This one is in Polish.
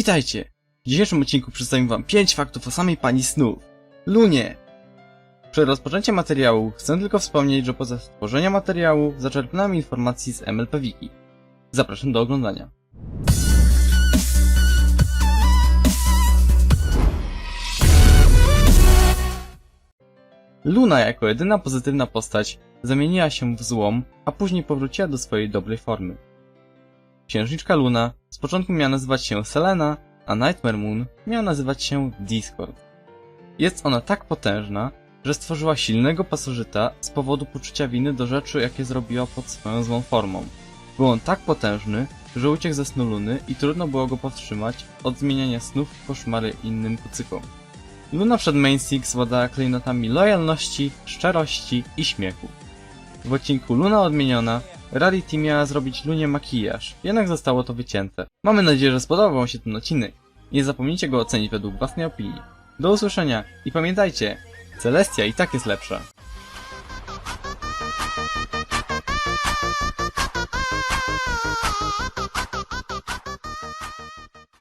Witajcie! W dzisiejszym odcinku przedstawię wam 5 faktów o samej pani snów. Lunie! Przed rozpoczęciem materiału chcę tylko wspomnieć, że poza stworzeniem materiału zaczerpnąłem informacji z MLP Wiki. Zapraszam do oglądania. Luna jako jedyna pozytywna postać zamieniła się w złom, a później powróciła do swojej dobrej formy. Księżniczka Luna z początku miała nazywać się Selena, a Nightmare Moon miała nazywać się Discord. Jest ona tak potężna, że stworzyła silnego pasożyta z powodu poczucia winy do rzeczy, jakie zrobiła pod swoją złą formą. Był on tak potężny, że uciekł ze snu Luny i trudno było go powstrzymać od zmieniania snów w koszmary innym kucykom. Luna przed Main Six władała klejnotami lojalności, szczerości i śmiechu. W odcinku Luna Odmieniona Rarity miała zrobić Lunie makijaż, jednak zostało to wycięte. Mamy nadzieję, że spodobał wam się ten odcinek. Nie zapomnijcie go ocenić według własnej opinii. Do usłyszenia i pamiętajcie, Celestia i tak jest lepsza.